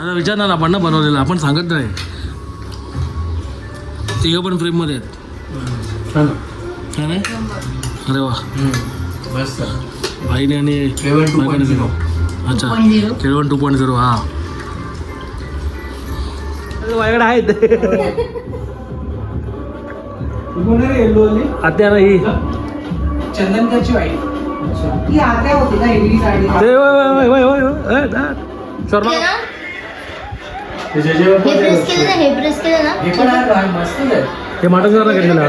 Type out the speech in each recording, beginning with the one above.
आता विचार ना आपण ना बनवलेलं आपण सांगत नाही तिघं पण फ्रेममध्ये आहेत हा नाही अरे वा आईने आणि K1 2.0. बायकोने दिलं. अच्छा. केळवण टू पॉईंट झिरो हा माझ्याकडे आहेत आत्या नाही चंदनकरची वाईट ती. शर्मा? हे प्रेस केलं ना हे प्रेस केलं ना? हे पण आहे. आहे जरा घेतलेलं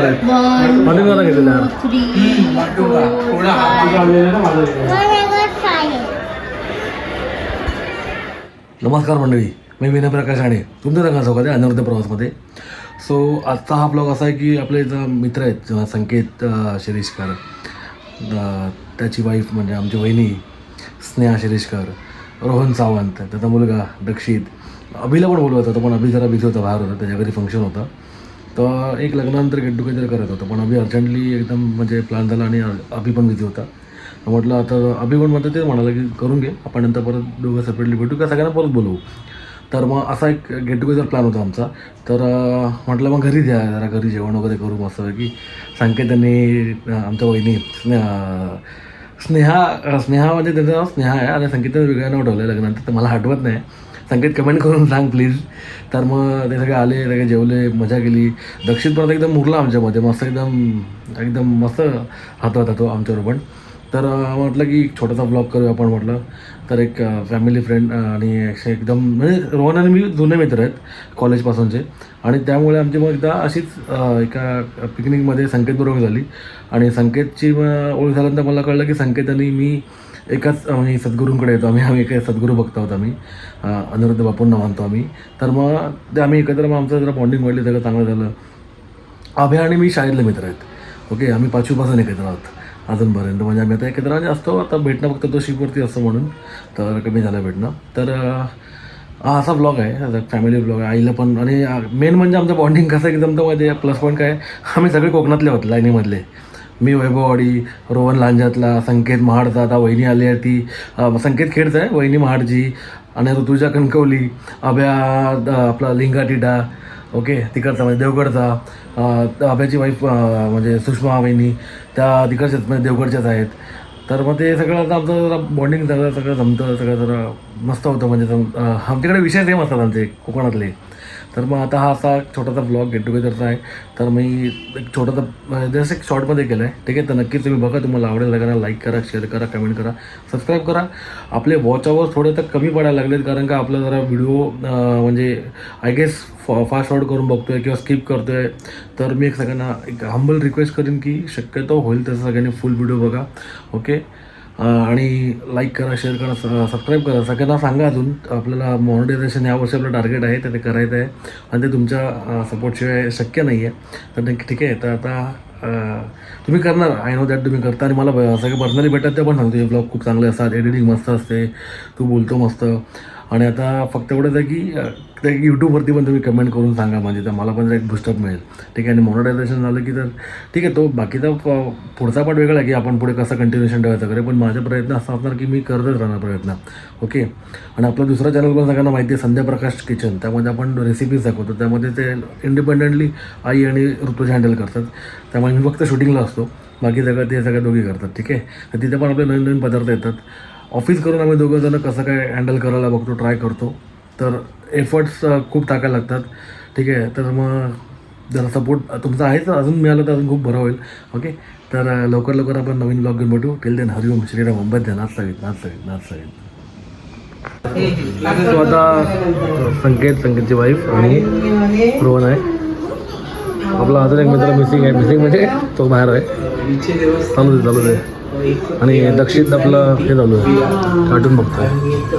घेतलेलं five. नमस्कार मंडळी मी विनय प्रकाश आणे तुमचं रंगा चौकात आहे अनर्थ प्रवासमध्ये. सो आजचा हा ब्लॉग असा आहे की आपले इथं मित्र आहेत संकेत शिरीषकर त्याची वाईफ म्हणजे आमची वहिनी स्नेहा शिरीषकर रोहन सावंत त्याचा मुलगा दक्षित अभिला पण बोलवत होतं पण अभि जरा बिझी होता बाहेर होता त्याच्या घरी फंक्शन होतं. तर एक लग्नानंतर गेट टुगेदर करत होतं पण अभि अर्जंटली एकदम म्हणजे प्लॅन झाला आणि अभि पण बिझी होता. म्हटलं आता अभि पण म्हणतात ते म्हणाला की करून घे आपण नंतर परत दोघं सेपरेटली भेटू का सगळ्यांना परत बोलवू. तर मग असा एक गेट टुगेदर प्लॅन होता आमचा तर म्हटलं मग घरी द्या जरा घरी जेवण वगैरे करू मस्तपैकी संकेतांनी अं, आमच्या वहिनी स्नेहा स्नेहा स्नेहा म्हणजे त्यांचं नाव स्नेहा आहे आणि संकेत वेगळं नाव ठेवलं आहे लग्नानंतर तर मला आठवत नाही. संकेत कमेंट करून सांग प्लीज तर मग ते सगळे आले सगळे जेवले मजा केली. दक्षिण परत एकदम मुरला आमच्यामध्ये. मस्त एकदम एकदम मस्त राहतो होतो तो आमच्यावर पण. तर म्हटलं की एक छोटासा ब्लॉग करू आपण म्हटलं. तर एक फॅमिली फ्रेंड आणि एकदम म्हणजे रोहन आणि मी जुने मित्र आहेत कॉलेजपासूनचे आणि त्यामुळे आमची मग एकदा अशीच एका पिकनिकमध्ये संकेतबरोबर झाली. आणि संकेतची मग ओळख झाल्यानंतर मला कळलं की संकेत आणि मी एकाच आम्ही सद्गुरूंकडे येतो आम्ही आम्ही एक सद्गुरू बघत आहोत आम्ही. अं, अनिरुद्ध बापूंना मानतो आम्ही. तर मग ते आम्ही एकत्र मग आमचं जरा बॉन्डिंग वाढली सगळं चांगलं झालं. अभय आणि मी शाळेतले मित्र आहेत. ओके आम्ही पाचवीपासून एकत्र आहोत अजूनपर्यंत. म्हणजे आम्ही आता एकत्र आणि असतो आता भेटणं फक्त तो शिपवरती असतो म्हणून तर कमी झालं भेटणं. तर हा असा ब्लॉग आहे फॅमिली ब्लॉग आहे. आईला पण आणि मेन म्हणजे आमचं बॉन्डिंग कसं एकदम तर मध्ये प्लस पॉईंट काय आम्ही सगळे कोकणातले होते लाईनीमधले. मी वैभववाडी रोहन लांजातला संकेत महाडचा आता वहिनी आली आहे ती. संकेत खेडचा आहे वहिनी महाडजी आणि ऋतुजा कणकवली अभ्या आपला लिंगाटिडा ओके तिकडचा म्हणजे देवगडचा. अभ्याची वाईफ म्हणजे सुषमा वहिनी त्या तिकडच्याच म्हणजे देवगडच्याच आहेत. तर मग ते सगळं आता आमचं जरा बॉन्डिंग सगळं सगळं जमतं सगळं जरा मस्त होतं म्हणजे आमच्याकडे विषय सेम असतात आमचे कोकणातले. तर मग आता हा असा छोटासा ब्लॉग गेट टुगेदरचा आहे. तर मी एक छोटासा म्हणजे जसं एक शॉर्टमध्ये केलं आहे ठीक आहे? तर नक्कीच तुम्ही बघा. तुम्हाला आवडेल करा लाईक करा शेअर करा कमेंट करा सबस्क्राईब करा. आपले वॉच आवर्स थोडे तर कमी पडायला लागलेत कारण का आपला जरा व्हिडिओ म्हणजे आय गेस फा फास्ट फॉर्ड करून बघतोय किंवा स्किप करतोय. तर मी एक सगळ्यांना एक हंबल रिक्वेस्ट करेन की शक्यतो होईल तसं सगळ्यांनी फुल व्हिडिओ बघा. ओके आणि लाईक करा शेअर करा सबस्क्राईब करा. सगळ्यांना सांगा अजून आपल्याला मॉनिटायझेशन या वर्षी आपलं टार्गेट आहे तर ते करायचं आहे. आणि ते तुमच्या सपोर्टशिवाय शक्य नाही आहे तर नक्की ठीक आहे. तर आता तुम्ही करणार. आय नो दॅट तुम्ही करता. आणि मला ब- सगळे पर्सनली भेटतात ते पण सांगतो. ब्लॉग खूप चांगले असतात. एडिटिंग मस्त असते. तू बोलतो मस्त. आणि आता फक्त एवढंच आहे की ते यूट्यूबवरती पण तुम्ही कमेंट करून सांगा म्हणजे तर मला पण एक बुस्टअप मिळेल. ठीक आहे आणि मोनोटायझेशन झालं की तर ठीक आहे तो बाकीचा प- पुढचा पाठ वेगळा आहे की आपण पुढे कसं कंटिन्युएशन ठेवायचं करे पण माझा प्रयत्न असा असणार की मी करतच राहणार प्रयत्न. ओके आणि आपला दुसरा चॅनल पण सगळ्यांना माहिती आहे संध्या प्रकाश किचन त्यामध्ये आपण रेसिपीज दाखवतो. त्यामध्ये ते इंडिपेंडेंटली आई आणि ऋतुज हँडल करतात. त्यामुळे मी फक्त शूटिंगला असतो. बाकी सगळं ते सगळ्या दोघी करतात. ठीक आहे? तर तिथे पण आपले नवीन नवीन पदार्थ येतात. ऑफिस करून आम्ही दोघं जण कसं काय हँडल करायला बघतो ट्राय करतो. तर एफर्ट्स खूप टाकायला लागतात. ठीक आहे? तर मग जरा सपोर्ट तुमचा आहेच अजून मिळालं तर अजून खूप बरं होईल. ओके तर लवकर लवकर आपण नवीन ब्लॉग घेऊन भेटू. टिल देन हरिओम श्रीराम मुंबईत नाच सगळीत नाच सगळीत नाच सगळीत तो आता संकेत संकेतची वाईफ आणि रोहन आहे. आपला अजून एक मित्र मिसिंग आहे. मिसिंग म्हणजे तो बाहेर आहे. चालू दे चालू दे. आणि दक्षित आपलं हे चालू आहे. कार्टून बघतोय. आणि एक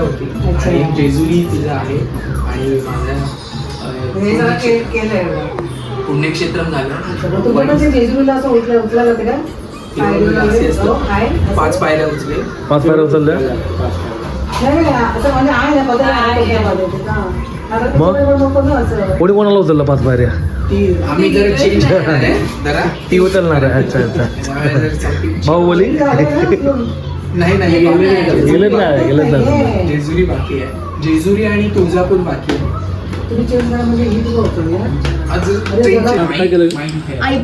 होती. आणि एक जेजुरी तिचं आहे. आणि माझ्या झालं. जेजुरीला असं उचला जाते का? पाच पायऱ्या उचले पाच पायऱ्या उचलल्या? नाही, नाही, असं म्हणजे. हा. मग? कोणी कोणाला उचललं पाच पायऱ्या? ती आम्ही जरा चेंज करणार आहे. जरा ती उचलणार आहे. अच्छा अच्छा. झालं ना? नाही नाही गेले नाही. गेलेच नाही जेजुरी बाकी आहे. जेजुरी आणि तुळजापूर बाकी आहे. तुम्ही चेंज करा म्हणजे ही केलं?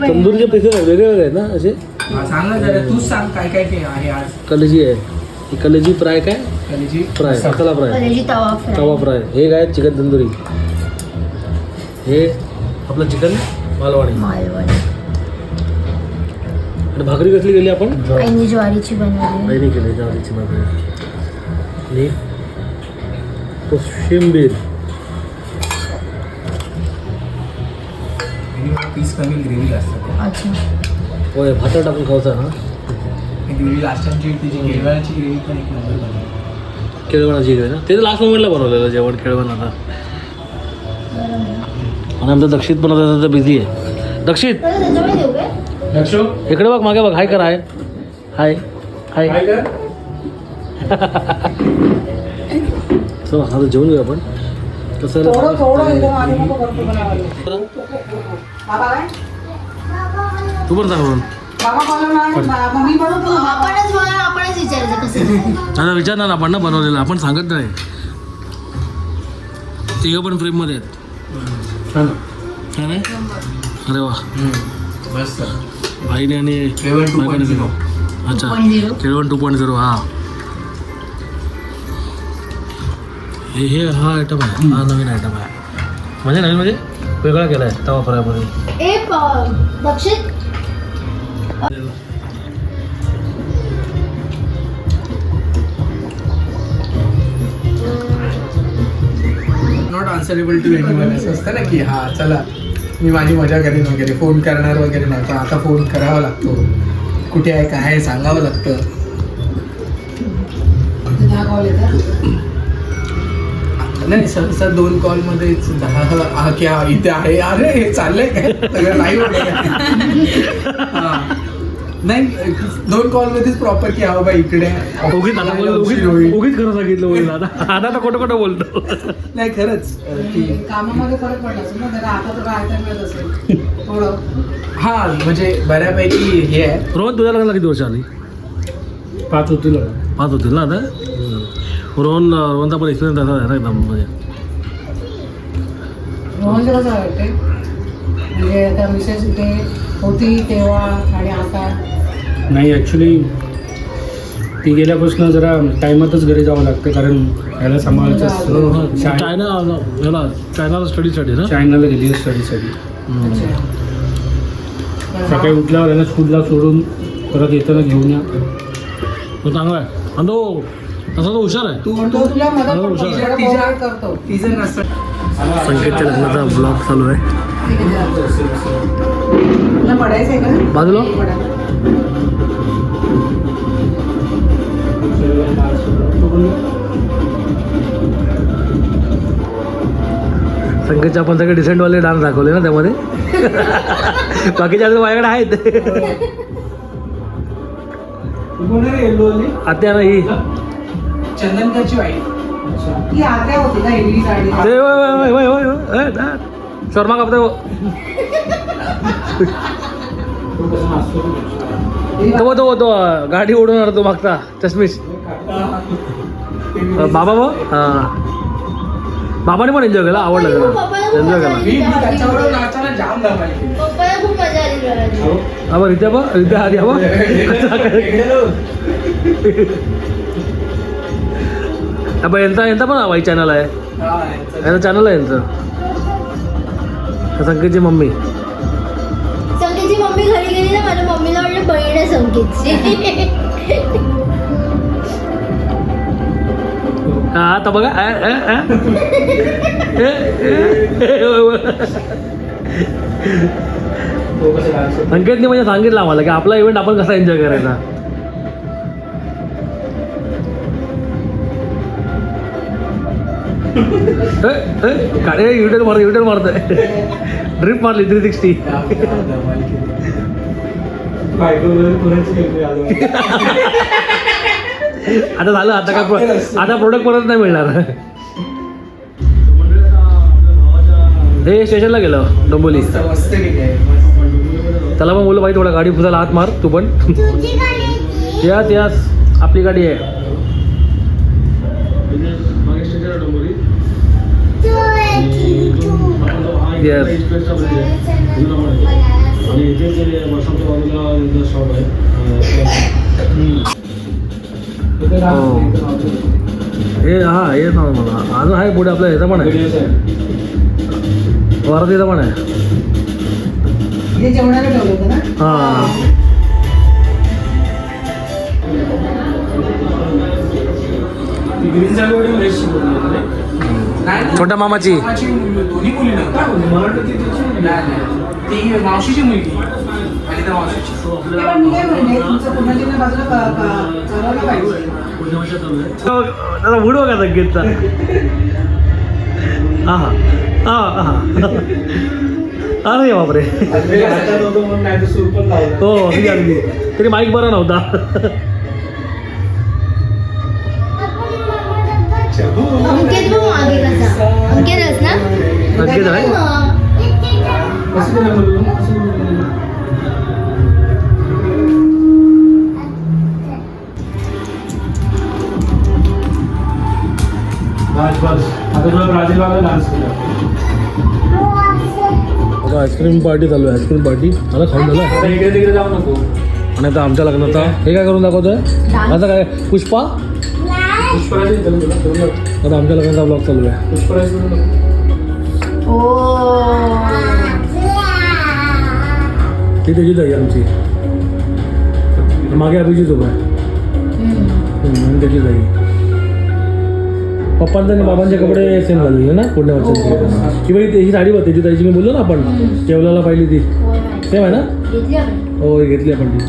तंदूरचे पीसेस वेगळे वेगळे आहेत ना असे? हा, सांग ना जरा तूच सांग काय काय आहे आज. कलेजी आहे. ही कलेजी फ्राय काय? कलेजी फ्राय तवा फ्राय. तवा फ्राय. हे काय चिकन तंदुरी. हे आपलं चिकन मालवाणी. मालवणी. आणि भाकरी कसली गेली आपण? आईने ज्वारीची बनवली. नाही केली ज्वारीची भाकरी. आणि कोशिंबीर पीस कमी ग्रेव्ही असतात अच्छा. होय भात टाकून खायचा ना? ग्रेव्ही लास्ट टाइमची तिची केळवणाची ग्रेव्ही पण एक नंबर बनवली. केळवणाची ग्रेव्ही ना? ते तर लास्ट मोमेंटला बनवलेलं जेवण केळवण आता. आणि आमचं दक्षित बनवता तर बिझी आहे. दक्षित! इकडे बघ मागे बघ. हाय कर. हाय हाय हाय चला आता जेवून घेऊ आपण. कसं तू पण सांग म्हणून. आता विचारणार ना आपण ना बनवलेलं. आपण सांगत नाही. तिघं पण फ्रेममध्ये आहेत. है नाही अरे वा मस्त. आईने आणि केळवण 2.0. बायकोने दिलं. अच्छा. 2.0. केळवण टू पॉईंट झिरो हा. हे हे हा आयटम आहे. हा नवीन आयटम आहे. म्हणजे नवीन म्हणजे वेगळा केला आहे तवा फ्रायमध्ये ए प- दक्षित नॉट आन्सरेबल टू एनीवन असं असतं ना की हा चला मी माझी मजा करेन वगैरे फोन करणार वगैरे नाही पण आता फोन करावा लागतो. कुठे आहे काय आहे सांगावं लागतं. नाही सहसा दोन कॉलमध्येच दहा की इथे आहे अरे हे चाललंय काय? सगळं लाईव्ह नाही दोन कॉलमध्येच प्रॉपर की हा इकडे. उगीच आता बोल उगीच खरं सांगितलं बोल आता. आता आता खोटं खोटं बोलतो. नाही खरंच. की कामामध्ये फरक पडला असेल ना त्याला आता तर काय मिळत असेल. थोडं. हा म्हणजे बऱ्यापैकी हे आहे. रोहन तुझ्या लग्नाला किती वर्ष आली? पाच होतील पाच होतील ना आता? रोहन रोहनचा पण एक्सपिरियन्स असा आहे ना एकदम म्हणजे. रोहनचं कसं वाटते म्हणजे आता विशेष इथे होती तेव्हा आणि आता? नाही ॲक्च्युली ती गेल्यापासून जरा टायमातच घरी जावं लागतं कारण ह्याला सांभाळायचं असतं. चाय- चायना याला चायनाला स्टडीसाठी ना? चायनाला गेली स्टडीसाठी सकाळी उठल्यावर याला स्कूलला सोडून परत येताना घेऊन या. तो चांगला आहे. आणि तो तसा तो हुशार आहे. तू तो तुला मदत हो, करतो तिचं नसतं संकेतच्या लग्नाचा ब्लॉग चालू आहे. बाजूला पडायला. संकेतचे आपण सगळे डिसेंटवाले डान्स दाखवले ना त्यामध्ये बाकीच्या अजून माझ्याकडे आहेत आत्या ना ही चंदनकाची वाईट ती आत्या होती ना शर्मा कापते वो. तो वो- तो वो- तो गाडी ओढून आला तो मागचा चष्मीश अं, बाबा भाऊ हा. बाबाने पण एन्जॉय केला आवडलं त्याला एन्जॉय केला. हा बरं रित्या बघ रित्या आधी हा बघ हा बघ, यांचा यांचा पण वाई चॅनल आहे. यांचं. चॅनल आहे यांचं. संकेतची मम्मी. संकेतची मम्मी घरी गेली ना माझ्या मम्मीला वाटलं बहीण आहे संकेतची. हा आता बघा. संकेतने म्हणजे सांगितलं आम्हाला की आपला इव्हेंट आपण कसा एन्जॉय करायचा. काढे युटर्न मारतो युटर्न मारतोय ड्रिप मारली थ्री सिक्स्टी आता झालं आता काय आता प्रोडक्ट परत नाही मिळणार हे स्टेशनला गेलं डोंबोली. त्याला पण बोललं भाई थोडा गाडी फुजायला हात मार तू पण यास आपली गाडी आहे हो. हे हा हे ना मला अजून आहे पुढे आपलं ह्याचं पण आहे BDS आहे. वारतीचं पण आहे हे छोट्या मामाची? दोन्ही मुली ती मावशीची मुलगी. आणि त्या मावशीची दादा उडव का गेटचा हा हा अरे बापरे हो अगदी तरी माईक बरा नव्हता. केला आता आईस्क्रीम पार्टी चालू आहे आईस्क्रीम पार्टी. मला खाऊन झालं. इकडे तिकडे जाऊ नको आणि आता आमच्या लग्नाचा हे काय करून दाखवतोय? आता काय पुष्पा? पुष्पराज. आता आमच्या लग्नाचा ब्लॉग चालू आहे. पुष्पराज ती त्याची जाई आमची. मागे अभिजित उभा त्याची जाई पप्पांचे आणि बाबांचे कपडे सेम घालले ना पुढल्या वर्षाची. ती बाई त्याची साडी बघ त्याची ताईची मी बोललो ना आपण जेवल्याला पाहिली ती. सेम आहे ना? हो घेतली आपण ती.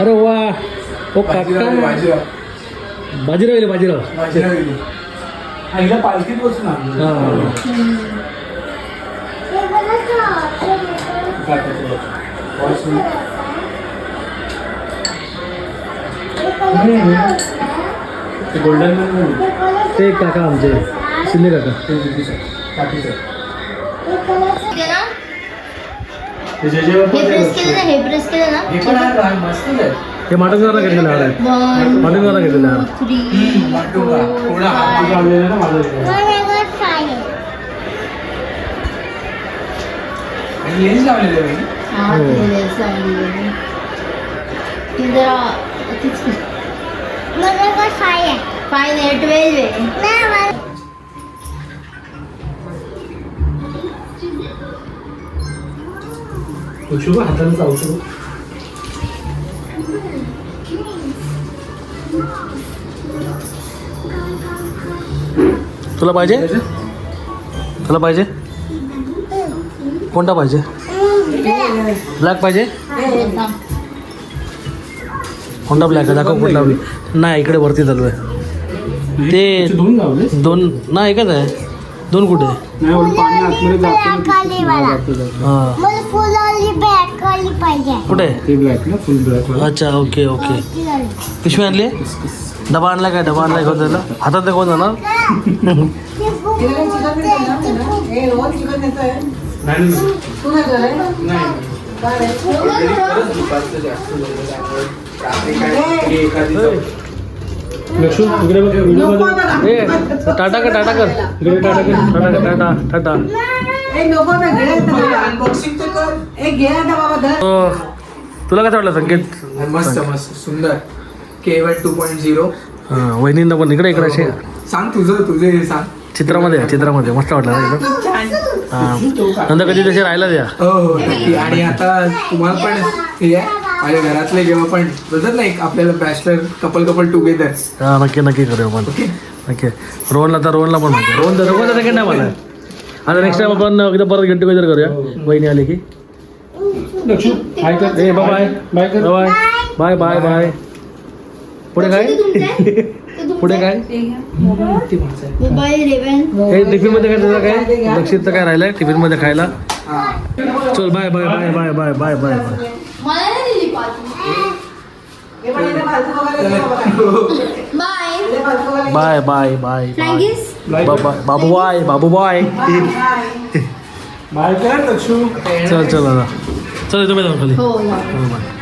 अरे वा. हो बाजीराव काका बाजीराव. बाजीराव येईल बाजीराव. बाजीराव ते गोल्डन ते काका आमचे. शिंदे काका. हे प्रेस केलं ना हे पण आहे मस्त आहे ഈ മട്ടൻ കറ കിട്ടില്ലാണ് മട്ടൻ കറ കിട്ടില്ലാണ് കുശുവ ഹത്തൻ സൗസുഖം तुला पाहिजे? तुला पाहिजे? कोणता पाहिजे? ब्लॅक पाहिजे? कोणता ब्लॅक आहे? दाखव कुठला नाही इकडे वरती चालू आहे ते दोन नाही एकच आहे. दोन कुठे? कुठे? अच्छा ओके ओके. पिशवी आणली डबा आणला काय? डबा आणला घेऊन जायला? हातात दाखवून जाणार? लक्ष्मी टाटा कर टाटा कर. इकडे टाटा कर टाटा कर. टाटा टाटा तुला कसं वाटलं संकेत? मस्त मस्त. सुंदर. K one two point zero हां वहिनींना पण इकडे इकडे असे. सांग तुझं तुझं हे सांग. चित्रामध्ये चित्रामध्ये मस्त वाटलं ना एकदम हां. नंतर कधी तसे राहिला द्या. हो हो नक्की. आणि आता तुम्हाला पण हे आहे. माझ्या घरातले जेव्हा पण बोलतात ना एक आपल्याला बॅचलर कपल कपल टुगेदर हां नक्की नक्की करूया आपण. ओके? नक्की रोहनला तर रोहनला पण माहिती रोहन तर रोहन सेकंड नाही मला आता नेक्स्ट टाइम आपण एकदा परत गेट टुगेदर करूया. वहिनी आली की. ए बाय बाय कर बाय बाय बाय बाय पुढे काय? पुढे काय? मोबाईल. रेवन हे टिफिनमध्ये काय तुझं काय? दक्षिणचं काय राहिलंय? टिफिनमध्ये खायला? चल bye bye bye bye bye bye bye. Bye. Bye bye bye बाबू बाय बाबू बाय. बाय, चल चल आता चल तुम्ही जाऊन खाली. हो हो, बाय.